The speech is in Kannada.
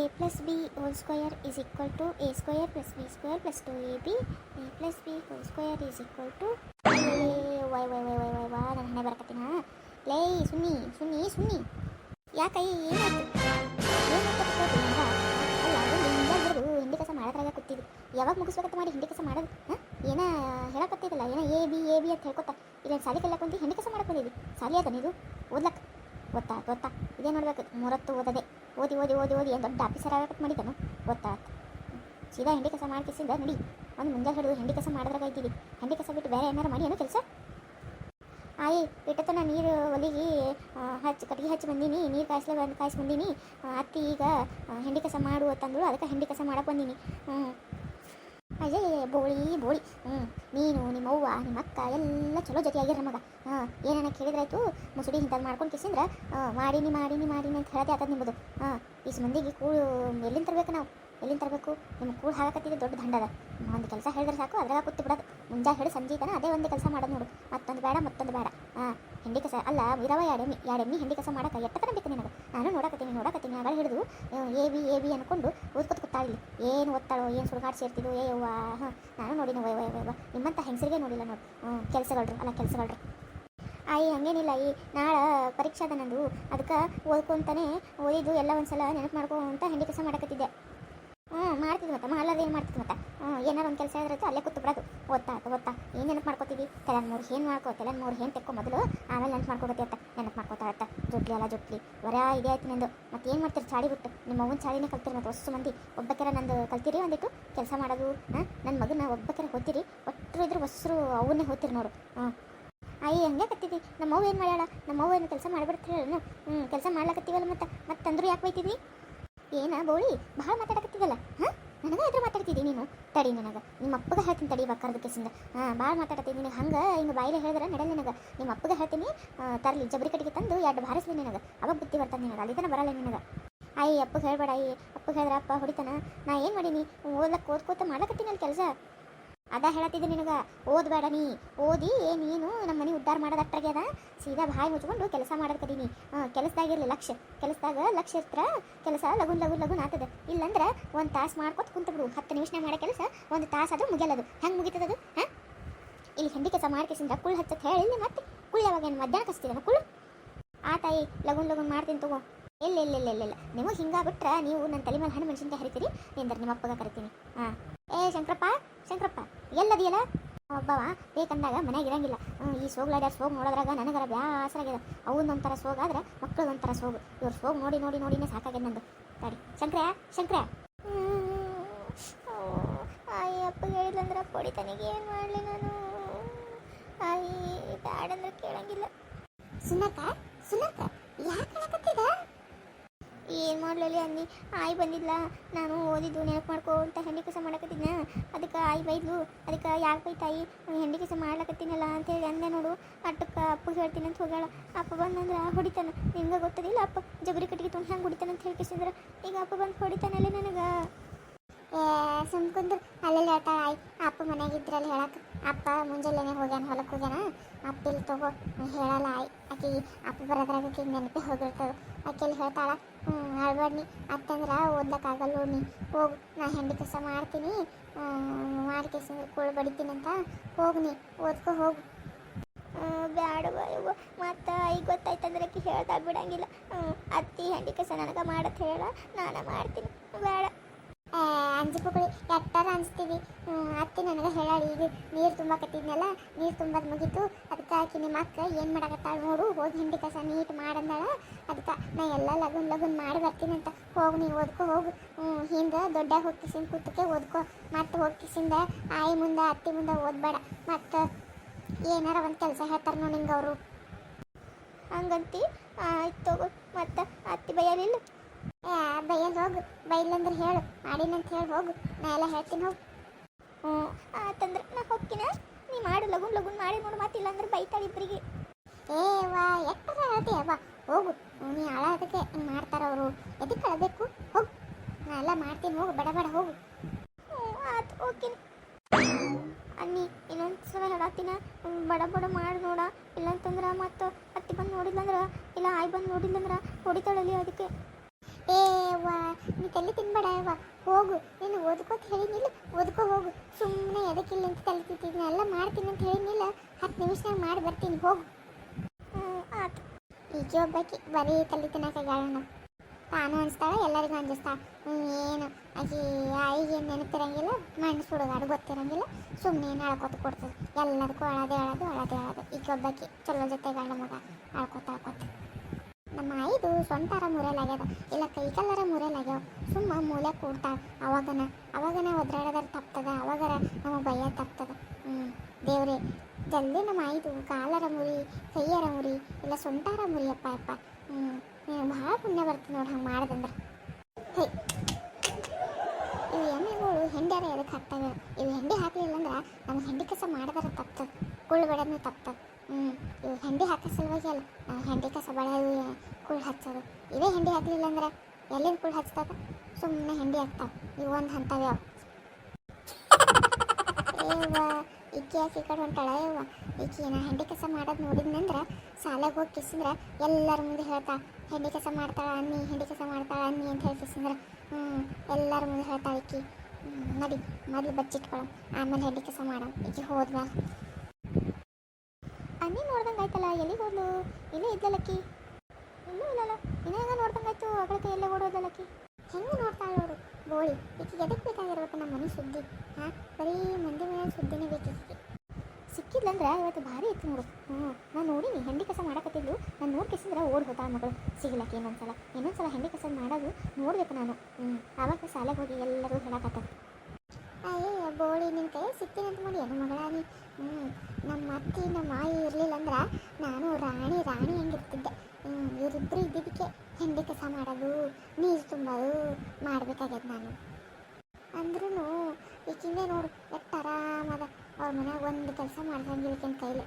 A plus B whole square is equal to A square plus B square plus two A B A plus B whole square is equal to Y Y Y Y Y ವಾ ನನ್ನ ಹಣೆ ಬರಕತ್ತೀನ ಲೇ, ಸುನ್ನಿ ಸುನ್ನಿ ಸುನ್ನಿ. ಯಾಕೈ ಏನಾಯ್ತು ಏನಾಯ್ತು ಕಸ ಮಾಡೋದ್ರಾಗ ಕೂತಿದ್ವಿ ಯಾವಾಗ ಮುಗಿಸ್ಬೇಕಂತ ಮಾಡಿ ಹಿಂಡಿ ಕಸ ಮಾಡೋದು, ಹಾಂ? ಏನ ಹೇಳಕತ್ತಿದ್ದಲ್ಲ ಏನ ಎ ಬಿ ಎ ಬಿ ಅಂತ ಹೇಳ್ಕೊತ ಇದೇನು ಸಾಲಿ ಕಲ್ಯಾಕ ಕುಂತಿ ಹಿಂಡಿ ಕಸ ಮಾಡಕ್ಕೆ ಬಂದಿದ್ದಿ? ಸಾಲಿ ಅದನ್ನ ನೀದು ಓದ್ಲಕ್ಕ ಗೊತ್ತಾ ಗೊತ್ತಾ. ಇದೇ ನೋಡ್ಬೇಕು ಮೂರತ್ತು ಓದದೆ. ಓದಿ ಓದಿ ಓದಿ ಓದಿ ಏನು ದೊಡ್ಡ ಆಫೀಸರ್ ಆಗಕ್ಕೆ ಮಾಡಿದನು ಗೊತ್ತಾ ಸೀದಾ ಹಿಂಡಿ ಮಾಡಿ ಕಿಸಿಂದ ನಡಿ. ಒಂದು ಮುಂಜಾನೆ ಹಿಡಿದು ಹೆಂಡಿ ಕಸ ಮಾಡಿದ್ರಾಗ ಇದ್ದೀವಿ ಹೆಂಡಿ ಕಸ ಬಿಟ್ಟು ಬೇರೆ ಏನಾರು ಮಾಡಿ ಏನೋ ಕೆಲಸ? ಆಯಿ ಇಟ್ಟತನ ನೀರು ಒಲಿಗೆ ಹಚ್ಚಿ ಕಟ್ಟಿಗೆ ಹಚ್ಚಿ ಬಂದೀನಿ. ನೀರು ಕಾಯಿಸ್ಲೇ ಬಂದು ಕಾಯಿಸಿ ಬಂದೀನಿ. ಅತ್ತಿ ಈಗ ಹಿಂಡಿ ಕಸ ಮಾಡು ಅಂತಂದ್ರು. ಅದಕ್ಕೆ ಹೆಂಡಿ ಕಸ ಮಾಡಕ್ಕೆ ಬಂದೀನಿ. ಹ್ಞೂ ಅಯ್ಯೇ ಬೋಳಿ ಬೋಳಿ. ಹ್ಞೂ ನೀನು, ನಿಮ್ಮ ಅವ್ವ, ನಿಮ್ಮ ಅಕ್ಕ ಎಲ್ಲ ಚಲೋ ಜೊತೆ ಆಗ್ಯಾರ ನಮಗೆ. ಹಾಂ, ಏನೇನ ಕೇಳಿದ್ರಾಯ್ತು, ಮುಸುಡಿ ಇಂಥದ್ದು ಮಾಡ್ಕೊಂಡು ಕಿಸಿಂದ್ರೆ ಮಾಡೀನಿ ಮಾಡೀನಿ ಮಾಡೀನಿ ಅಂತ ಹೇಳದೆ ಆತದ ನಿಮ್ಮದು ಹಾಂ ಇಸ್ ಮಂದಿಗೆ ಕೂಳು, ಎಲ್ಲಿಂದ ತರಬೇಕು ನಾವು? ಎಲ್ಲಿಂದ ತರಬೇಕು? ನಿಮ್ಮ ಕೂಳು ಹಾಕತ್ತಿದ್ದು ದೊಡ್ಡ ದಂಡದ ಒಂದು ಕೆಲಸ ಹೇಳಿದ್ರೆ ಸಾಕು, ಅದ್ರಾಗ ಕೂತು ಬಿಡೋದು ಮುಂಜಾ ಹೇಳಿ ಸಂಜೀತನ ಅದೇ ಒಂದು ಕೆಲಸ ಮಾಡೋದು ನೋಡು. ಮತ್ತೊಂದು ಬೇಡ ಮತ್ತೊಂದು ಬೇಡ. ಹಾಂ, ಹಿಂಡಿ ಕಸ ಅಲ್ಲ, ಇರವ ಎರಡೆಮ್ಮಿ ಎರಡೆಮ್ಮಿ ಹಿಂಡಿ ಕಸ ಮಾಡಕ್ಕೆ ಎಟ್ಟತನ ಬೇಕು ನಿನಗೆ? ನಾನು ನೋಡಕತ್ತೀನಿ ನೋಡಕತ್ತೀನಿ. ಆಗಲೇ ಹಿಡಿದು ಎ, ಬಿ ಎ, ಬಿ ಅನ್ಕೊಂಡು ಓದ್ಕೊತ ಕೂತಾಳಿ ಏನು ಓದ್ತಾಳೋ, ಏನು ಸುಡುಗಾಡ್ ಸೇರ್ತಿದ್ದು ಏ, ಯವ್ವ, ಹಾಂ. ನಾನು ನೋಡಿ ನೋವು ವೈ ವೈ ವೈ ನಿಮ್ಮಂಥ ಹೆಂಗಸರಿಗೆ ನೋಡಿಲ್ಲ ನೋಡಿ. ಹ್ಞೂ, ಕೆಲಸಗಳ್ರು, ಅಲ್ಲ, ಕೆಲಸಗಳ್ರು. ಆಯಿ, ಹಂಗೇನಿಲ್ಲ ಈ, ನಾಳೆ ಪರೀಕ್ಷೆ ಅದ ನಂದು. ಅದಕ್ಕೆ ಓದ್ಕೊಂತಾನೆ, ಓದಿದ್ದು ಎಲ್ಲ ಒಂದ್ಸಲ ನೆನಪು ಮಾಡ್ಕೊಂತ ಹಿಂಡಿ ಕೆಲಸ ಮಾಡಕತ್ತಿದ್ದೆ. ಹ್ಞೂ, ಮಾಡ್ತಿದ್ವಿ ಮತ್ತೆ, ಮಾಡಲಾರ್ದು ಏನು ಮಾಡ್ತಿದ್ವಿ ಮತ್ತೆ? ಹ್ಞೂ, ಏನಾರು ಒಂದು ಕೆಲಸ ಇದ್ರೆ ಅಲ್ಲೇ ಕೂತು ಬಿಡೋದು. ಓದ್ತಾ ಓದ್ತಾ. ಏನು ನೆನಪು ಮಾಡ್ಕೋತೀವಿ? ಕೆಲವೊಂದು ಮೂರು ಏನು ಮಾಡ್ಕೋ ಕೆಲವೊಂದು ಮೂರು ಏನು ತೆಕ್ಕೋ ಮೊದಲು, ಆಮೇಲೆ ನೆನಪು ಮಾಡ್ಕೊಗತ್ತೆ ನೆನಪು ಮಾಡ್ಕೋತಾ ಇರ್ತಾ ಜೊಟ್ಲಿ ಅಲ್ಲ ಜೊಟ್ಲಿ. ವರ ಇದೆ ಆಯ್ತು ನಂದು. ಮತ್ತೆ ಏನು ಮಾಡ್ತೀರಿ? ಚಾಡಿ ಬಿಟ್ಟು. ನಿಮ್ಮ ಮಗನ ಚಾಡಿನೇ ಕಲ್ತಿರಿ ಮತ್ತು ಹೊಸ ಮಂದಿ. ಒಬ್ಬಕ್ಕೆರ ನಂದು ಕಲ್ತಿರಿ ಒಂದಿಟ್ಟು? ಕೆಲಸ ಮಾಡೋದು, ಹಾಂ? ನನ್ನ ಮಗನ ಒಬ್ಬಕ್ಕೆರ ಹೋತಿರಿ ಒಟ್ಟರು ಇದ್ರೆ ಹೊಸರು ಅವನ್ನೇ ಹೋಗ್ತೀರಿ ನೋಡು. ಹ್ಞೂ. ಅಯ್ಯ, ಹಂಗೆ ನಮ್ಮ ಅವ್ವ ಏನು ಮಾಡ್ಯಾಳ? ನಮ್ಮ ಅವ್ವ ಏನು ಕೆಲಸ ಮಾಡಿಬಿಡ್ತೀರಿ ಹ್ಞೂ, ಕೆಲಸ ಮಾಡ್ಲಕತ್ತೀವಲ್ಲ ಮತ್ತೆ? ಮತ್ತೆ ಅಂದ್ರು ಯಾಕೆ ಬೈತಿದ್ವಿ ಏನ ಬೋಳಿ ಭಾಳ ಮಾತಾಡಕತ್ತಿದಲ್ಲ ಹಾಂ? ನನಗೆ ಎದುರು ಮಾತಾಡ್ತಿದ್ದಿ ನೀನು? ತಡಿ ನನಗೆ. ನಿಮ್ಮ ಅಪ್ಪಗೆ ಹೇಳ್ತೀನಿ ತಡಿ ಕರೆದ ಕೆಸಿಂದ. ಹಾಂ, ಭಾಳ ಮಾತಾಡತ್ತೀನಿ ನಿನಗೆ ಹಂಗೆ ಹಿಂಗೆ ಬಾಯಿಲೆ ಹೇಳಿದ್ರೆ ನಡೆಯಲ್ಲ ನನಗೆ. ನಿಮ್ಮ ಅಪ್ಪಗೆ ಹೇಳ್ತೀನಿ ತರಲಿ, ಜಬರಿ ಕಟ್ಟಿಗೆ ತಂದು ಎರಡು ಭಾರಿಸ್ಲಿ ನಿನಗೆ. ಅವಾಗ ಬುದ್ಧಿ ಬರ್ತಾನೆ ನಿನಗೆ. ಅಲ್ಲಿತನ ಬರಲ್ಲ ನಿನಗೆ. ಅಯ್ಯ ಅಪ್ಪಗೆ ಹೇಳ್ಬೇಡ ಅಯ್ಯ ಅಪ್ಪಗೆ ಹೇಳಿದ್ರೆ ಹೊಡಿತಾನ. ನಾ ಏನು ಮಾಡೀನಿ? ಓದ್ಲಕ್ಕೆ ಓದ್ಕೋತ ಮಾಡ್ಲಕತ್ತೀನಿ ಅಲ್ಲಿ ಕೆಲಸ. ಅದ ಹೇಳತ್ತಿದ್ದೆ ನಿನಗೆ, ಓದ್ಬೇಡ ನೀ. ಓದಿ ನೀನು ನಮ್ಮ ಮನೆ ಉದ್ಧಾರ ಮಾಡೋದು ಅದ. ಸೀದಾ ಬಾಯಿ ಮುಚ್ಕೊಂಡು ಕೆಲಸ ಮಾಡೋದು ಕದೀನಿ. ಹಾಂ, ಕೆಲಸದಾಗಿರಲಿ ಲಕ್ಷ. ಕೆಲಸದಾಗ ಲಕ್ಷ ಇರ್ತ್ರ ಕೆಲಸ ಲಗುನ್ ಲಗುನ್ ಲಗುನ್ ಆಗ್ತದೆ ಇಲ್ಲಂದ್ರೆ ಒಂದು ತಾಸು ಮಾಡ್ಕೊತ ಕುಂತ ಬಿಡು. ಹತ್ತು ನಿಮಿಷ ಮಾಡೋ ಕೆಲಸ, ಒಂದು ತಾಸು ಅದು ಮುಗಿಯಲ್ಲದು. ಹೆಂಗೆ ಮುಗಿತದದು? ಹಾಂ? ಇಲ್ಲಿ ಹೆಂಡಿ ಕೆಲಸ ಮಾಡ್ಕೇಸಿಂದ ಕುಳ್ಳು ಹಚ್ಚತ್ತೆ ಹೇಳಿ ಮತ್ತೆ. ಕುಳ್ಳು ಯಾವಾಗ ಏನು ಮಧ್ಯಾಹ್ನ ಕಸ್ತಿದ್ದಾನ ಕುಳ್ಳು ಆ ತಾಯಿ, ಲಗುನ್ ಲಗುನ್ ಮಾಡ್ತೀನಿ ತಗೋ. ಇಲ್ಲ ಇಲ್ಲ ಇಲ್ಲ ಇಲ್ಲ ನಿಮಗೆ ಹಿಂಗೆ ನೀವು ನನ್ನ ತಲೆ ಮೇಲೆ ಹಣ್ಣು ಮೆಣಸಿನ್ಕಾಯಿ ಹರಿತೀರಿ, ನಿಂದ್ರೆ ನಿಮ್ಮ ಅಪ್ಪಗ ಕರಿತೀನಿ. ಹಾಂ. ಶಂಕರಪ್ಪ ಶಂಕರಪ್ಪ, ಎಲ್ಲದಿಯಲ್ಲ? ಒಬ್ಬವ ಬೇಕಂದಾಗ ಮನೆಗೆ ಇರಂಗಿಲ್ಲ. ಈ ಸೋಗ್ಲಾಡ್ಯಾರ ಸೋಗ್ ನೋಡೋದ್ರಾಗ ನನಗರ ಬ್ಯಾಸರಾಗ್ಯದ ಅವನೊಂಥರ ಸೋಗ ಆದ್ರೆ ಮಕ್ಕಳದೊಂಥರ ಸೋಗು. ಇವ್ರು ಸೋಗ್ ನೋಡಿ ನೋಡಿ, ನೋಡಿನೇ ಸಾಕಾಗ್ಯದ ನಂದು. ತಡಿ. ಶಂಕ್ರ ಶಂಕರ ಆಯಿ, ಅಪ್ಪ ಹೇಳಿಲ್ಲಂದ್ರೆ ತನಗೆ ಏನು ಮಾಡಲಿ ನಾನು? ಆಯಿ, ಬ್ಯಾಡಂದ್ರೆ ಕೇಳಂಗಿಲ್ಲ. ಸುನಕ ಸುನಕ ಯಾಕೆ ಏನು ಮಾಡಲಿ ಅನ್ನಿ ಆಯಿ ಬಂದಿಲ್ಲ. ನಾನು ಓದಿದ್ದು ನೆನಪು ಮಾಡ್ಕೋ ಅಂತ ಹೆಂಡಿ ಕೆಲಸ ಮಾಡಕತ್ತಿದ್ನ. ಅದಕ್ಕೆ ಆಯಿ ಬೈದ್ಲು, ಅದಕ್ಕೆ ಯಾಕೆ ಬೈತಾಯಿ ಹೆಂಡಿ ಕೆಲಸ ಮಾಡ್ಲಕತ್ತೀನಲ್ಲ ಅಂತೇಳಿ ಅಂದೆ ನೋಡು. ಅಟ್ಟಕ್ಕೆ ಅಪ್ಪ ಹೇಳ್ತೀನಿ ಅಂತ ಹೋಗ್ಯಾಳ. ಅಪ್ಪ ಬಂದಂದ್ರೆ ಹೊಡಿತಾನ. ನಿಮ್ಗೆ ಗೊತ್ತದಿಲ್ಲ ಅಪ್ಪ ಜಗರಿ ಕಟ್ಟಿಗೆ ತುಂಬ ಹೆಂಗೆ ಹೊಡಿತಾನಂತ ಅಂತ ಹೇಳ್ಕಿಸಿದ್ರೆ ಈಗ ಅಪ್ಪ ಬಂದು ಹೊಡಿತಾನಲ್ಲ ನನಗೆ. ಸುಮ್ಕೊಂಡ್ರು ಅಲ್ಲೆಲ್ಲ ಹೇಳ್ತಾಳ, ಆಯ್, ಅಪ್ಪ ಮನೆಯಾಗಿದ್ರಲ್ಲಿ ಹೇಳಕ್ಕೆ ಅಪ್ಪ ಮುಂಜಾನೆ ಹೋಗ್ಯಾನ ಹೊಲಕ್ಕೆ ಹೋಗ್ಯಾನ. ಇಲ್ಲಿ ತಗೋ, ಹೇಳಲ್ಲ, ಆಯ್, ಆಕೆ, ಅಪ್ಪ ಬರೋದ್ರಾಗ ಆಕೆ ನೆನಪೇ ಹೋಗಿರ್ತದೆ. ಆಕೆಲ್ಲಿ ಹೇಳ್ತಾಳ ಹ್ಞೂ ಅಳ್ಬೇಡ್ನಿ, ಅತ್ತಂದ್ರೆ ಓದ್ಲಕ್ಕಾಗಲ್ಲ ನೀ ಹೋಗು, ನಾ ಹೆಂಡಿ ಕೆಲಸ ಮಾಡ್ತೀನಿ. ಮಾಡಿ ಕೆಲಸ ಕೂಳು ಬಡಿತೀನಿ ಅಂತ. ಹೋಗು ನೀ ಓದ್ಕೊ ಹೋಗು. ಬ್ಯಾಡ ಯವ್ವ. ಮತ್ತು ಈಗ ಗೊತ್ತಾಯ್ತಂದ್ರೆ ಆಕೆ ಹೇಳ್ತಾ ಬಿಡಂಗಿಲ್ಲ. ಅತ್ತಿ ಹೆಂಡಿ ಕೆಲಸ ನನಗೆ ಮಾಡತ್ ಹೇಳ, ನಾನು ಮಾಡ್ತೀನಿ. ಬೇಡ. ಅಂಜಿಪುಗಳು ಎಟ್ಟಾರ ಅನಿಸ್ತೀವಿ. ಅತ್ತೆ ನನಗೆ ಹೇಳಾಳಿ ಈಗ ನೀರು ತುಂಬಾಕತ್ತಿದ್ನಲ್ಲ ನೀರು ತುಂಬದ್ ಮುಗೀತು. ಅದಕ್ಕೆ ಆಕಿ ನಿಮ್ಮ ಅಕ್ಕ ಏನು ಮಾಡಕತ್ತಾಳ ನೋಡು, ಹೋಗಿ ಹಿಂಡಿ ಕಸ ನೀಟ್ ಮಾಡಂದಾಳ. ಅದಕ್ಕೆ ನಾ ಎಲ್ಲ ಲಗುನ್ ಲಗುನ್ ಮಾಡಿ ಬರ್ತೀನಿ ಅಂತ. ಹೋಗಿ ನೀ, ಓದ್ಕೊ, ಹೋಗು. ಹಿಂದೆ ದೊಡ್ಡ ಹೋಗ್ಕಿಸಿಂದ ಕೂತಕ್ಕೆ ಓದ್ಕೊ. ಮತ್ತೆ ಹೋಗ್ಕಿಸಿಂದ ಆಯಿ ಮುಂದೆ, ಅತ್ತಿ ಮುಂದೆ ಓದ್ಬೇಡ. ಮತ್ತು ಏನಾರ ಒಂದು ಕೆಲಸ ಹೇಳ್ತಾರೆ ನೋಡಿ ಅವರು. ಹಂಗಂತಿ, ಆಯ್ತು ತಗೋ. ಮತ್ತೆ ಅತ್ತಿ ಬೈಯಲಿಲ್ಲ. ಬೈಲಂದ್ರೆ ಹೇಳು. ಮಾಡಿನಂತ ಹೇಳಿ ಹೋಗು. ನಾ ಎಲ್ಲ ಹೇಳ್ತೀನಿ ಹೋಗು. ಹ್ಞೂ ಆತಂದ್ರೆ ನಾ ಹೋಗ್ತೀನ. ನೀ ಮಾಡು ಲಗುನ್ ಲಗುನ್ ಮಾಡಿ ನೋಡು ಮತ್ತೆ ಅಂದ್ರೆ ಬೈತಾಳೆ ಇಬ್ಬರಿಗೆ ಏ ವಾ ಎಟ್ಟರ ಹೇಳ್ತೀಯ ಬಾ ಹೋಗು. ನೀ ಅಳೋದಕ್ಕೆ ಹಿಂಗೆ ಮಾಡ್ತಾರ ಅವರು. ಎದಕ್ಕೆ ಅಳಬೇಕು ಹೋಗು. ನಾ ಎಲ್ಲ ಮಾಡ್ತೀನಿ ಹೋಗು. ಬೇಡ ಬೇಡ ಹೋಗು. ಹ್ಞೂ ಆತು ಹೋಗ್ತೀನಿ. ಅನ್ನಿ ಇನ್ನೊಂದು ಸಲ ಹೇಳತ್ತೀನ? ಬಡ ಬಡ ಮಾಡಿ ನೋಡ. ಇಲ್ಲಂತಂದ್ರೆ ಮತ್ತು ಅತ್ತಿ ಬಂದು ನೋಡಿಲ್ಲಂದ್ರೆ ಇಲ್ಲ ಆಯ್ ಬಂದು ನೋಡಿಲ್ಲಂದ್ರೆ ಹೊಡಿತಾಳಲ್ಲಿ ಅದಕ್ಕೆ. ಏ ವಾ ನೀ ತಲೆ ತಿನ್ಬೇಡ ಯವ್ವ. ಹೋಗು, ನೀನು ಓದ್ಕೋತ ಹೇಳಿನಿಲ್ಲ ಓದ್ಕೋ ಹೋಗು. ಸುಮ್ಮನೆ ಎದಕ್ಕಿಲ್ಲ ಅಂತ ತಲೆ ತಿಂತೀನಿ ಎಲ್ಲ ಮಾಡ್ತೀನಿ ಅಂತ ಹೇಳಿನಿಲ್ಲ ಹತ್ತು ನಿಮಿಷನಾಗ ಮಾಡಿ ಬರ್ತೀನಿ, ಹೋಗು. ಆತು. ಈಗ ಒಬ್ಬಾಕಿ, ಬರೀ ತಲೆ ತಿನ್ನಕ್ಕಾಗಲ್ಲ ತಾನು ಅನ್ಸ್ತಾಳೆ, ಎಲ್ಲರಿಗೂ ಅಂಜಿಸ್ತಾಳೆ ಏನು? ಆಕಿ, ಆಯಿಗೆ ನೆನಪಿರಂಗಿಲ್ಲ, ಮಣ್ಣು ಸುಡೋದಾಡು ಗೊತ್ತಿರಂಗಿಲ್ಲ. ಸುಮ್ಮನೆ ಏನು ಅಳ್ಕೊತ ಕೊಡ್ತದೆ. ಎಲ್ಲದಕ್ಕೂ ಅಳದೆ ಅಳದು ಅಳದೆ ಅಳದು. ಈಗ ಚಲೋ ಜೊತೆ ಗಂಡ ಮಗ. ಅಳ್ಕೊತ ಅಳ್ಕೊತ. ನಮ್ಮ ಐದು ಸೊಂಟಾರ ಮುರಿಯಲಾಗ್ಯದ ಇಲ್ಲ ಕೈ ಕಲ್ಲರ ಮುರಿಯಲಾಗ್ಯಾವ ಸುಮ್ಮ ಮೂಲೆ ಕೂಡ್ತಾಳ. ಅವಾಗನ ಅವಾಗನ ಒದ್ರಾಡೋದ್ರ ತಪ್ತದ, ಅವಾಗರ ನಮ್ಮ ಭಯ ತಪ್ತದ. ಹ್ಞೂ ದೇವ್ರೆ, ಜಲ್ದಿ ನಮ್ಮ ಐದು ಕಾಲರ ಮುರಿ, ಕೈಯರ ಮುರಿ, ಇಲ್ಲ ಸೊಂಟಾರ ಮುರಿಯಪ್ಪ ಅಪ್ಪ ಹ್ಞೂ ನೀನು ಭಾಳ ಪುಣ್ಯ ಬರ್ತದೆ ನೋಡಿ ಹಂಗೆ ಮಾಡ್ದಂದ್ರೆ. ಹೇ, ಇವು ಎಮ್ಮೆಗಳು ಹೆಂಡ್ಯಾರ ಎದಕ್ಕೆ ಹಾಕ್ತವೆ ಇವು ಹೆಂಡಿ ಹಾಕಲಿಲ್ಲ ಅಂದ್ರೆ ನಮ್ಮ ಹೆಂಡಿ ಕಸ ಮಾಡದಾರ ತಪ್ತದ. ಕುಳ್ಳು ಬೆಳೆದ್ನು ತಪ್ತದ. ಹೆಂಡಿ ಹಾಕೋ ಸಲುವಾಗಿ ಅಲ್ಲ. ಹೆಂಡಿ ಕಸ ಬೆಳೆದು ಕುಳ್ಳು ಹಚ್ಚೋದು. ಇವೇ ಹೆಂಡಿ ಹಾಕಲಿಲ್ಲ ಅಂದ್ರೆ ಎಲ್ಲಿಂದ ಕುಳ್ಳು ಹಚ್ತದ? ಸುಮ್ಮನೆ ಹೆಂಡಿ ಹಾಕ್ತಾವ ಇವು ಒಂದು ಹಂತವ್ಯಾವ ಏವ ಇಕ್ಕಿ ಹಾಕಿ ಕಡೆ ಹೊಂಟಾಳ? ಯವ್ವ ಈಕಿ ನಾ ಹೆಂಡಿ ಕಸ ಮಾಡೋದು ನೋಡಿದ್ನಂದ್ರೆ ಸಾಲಾಗ ಹೋಗಿ ಕಿಸಿದ್ರೆ ಎಲ್ಲರ ಮುಂದೆ ಹೇಳ್ತಾ ಹೆಂಡಿ ಕಸ ಮಾಡ್ತಾಳ ಅನ್ನಿ, ಹೆಂಡಿ ಕಸ ಮಾಡ್ತಾಳ ಅನ್ನಿ ಅಂತ ಹೇಳಿ ಕಿಸಿದ್ರೆ ಹ್ಞೂ ಎಲ್ಲರ ಮುಂದೆ ಹೇಳ್ತಾಳೆ ಈಕಿ ನಡಿ, ಮೊದಲು ಬಚ್ಚಿಟ್ಕೊಳ. ಆಮೇಲೆ ಹೆಂಡಿ ಕಸ ಮಾಡ. ಈಕಿ ಹೋದ್ಮ್ಯಾಲ ಹೋದ್ಲು ಇಲ್ಲೇ ಇದ್ದಲ್ಲಕ್ಕಿ ಇನ್ನೂ ಇಲ್ಲಲ್ಲ? ಇನ್ನಾಗ ನೋಡ್ದಂಗಾಯ್ತು ಅಗಳಕ್ಕೆ ಎಲ್ಲೇ ಓಡೋದಲ್ಲಕ್ಕಿ ಹೆಂಗೆ ನೋಡ್ತಾ ಇರೋರು ಬೋಳಿ ಈಕೆಗೆ ಎದಕ್ಕೆ ಬೇಕಾಗಿರ್ಬೇಕು ನಮ್ಮ ಮನೆ ಸುದ್ದಿ? ಹಾಂ, ಬರೀ ಮಂದಿ ಮೇಲೆ ಸುದ್ದಿನೇ ಬೇಕು ಈಕಿಗೆ. ಸಿಕ್ಕಿದ್ಲಂದ್ರೆ ಇವತ್ತು ಭಾರಿ ಇತ್ತು ನೋಡು. ಹ್ಞೂ, ನಾನು ನೋಡೀನಿ, ಹೆಂಡಿ ಕಸ ಮಾಡಕತ್ತಿದ್ಲು. ನಾನು ನೋಡಿ ಕೆಸಿದ್ರೆ ಓಡ್ ಹೋದ ಮಗಳು. ಸಿಗಲಕ್ಕೆ ಇನ್ನೊಂದ್ಸಲ. ಇನ್ನೊಂದ್ಸಲ ಹೆಂಡಿ ಕಸ ಮಾಡೋದು ನೋಡ್ಬೇಕು ನಾನು. ಹ್ಞೂ ಆವಾಗ ಶಾಲೆಗೆ ಹೋಗಿ ಎಲ್ಲರೂ ಹೇಳಕತ್ತ ಅಯ್ಯೋ ಬೋಳಿ ನಿನ್ನ ಕೈ ಅಂತ ಮಾಡಿ. ಏನು ಮಗಳ ನೀ ಹ್ಞೂ ನಮ್ಮ ಅತ್ತೆ, ನಮ್ಮ ಮಾಯಿ ಇರಲಿಲ್ಲ ಅಂದ್ರೆ ನಾನು ರಾಣಿ ರಾಣಿ ಹೆಂಗಿರ್ತಿದ್ದೆ. ಹ್ಞೂ ಇವರಿಬ್ಬರು ಇದ್ದಿದ್ದಕ್ಕೆ ಹೆಂಡಿ ಕಸ ಮಾಡೋದು, ನೀರು ತುಂಬೋದು ಮಾಡಬೇಕಾಗ್ಯದ ನಾನು. ಅಂದ್ರೂ ಈಕಿಂದೆ ನೋಡು, ಎಷ್ಟು ಆರಾಮದ. ಅವ್ರ ಮನ್ಯಾಗ ಒಂದು ಕೆಲಸ ಮಾಡ್ಸಂಗಿಲ್ಲ ಕೈಲಿ.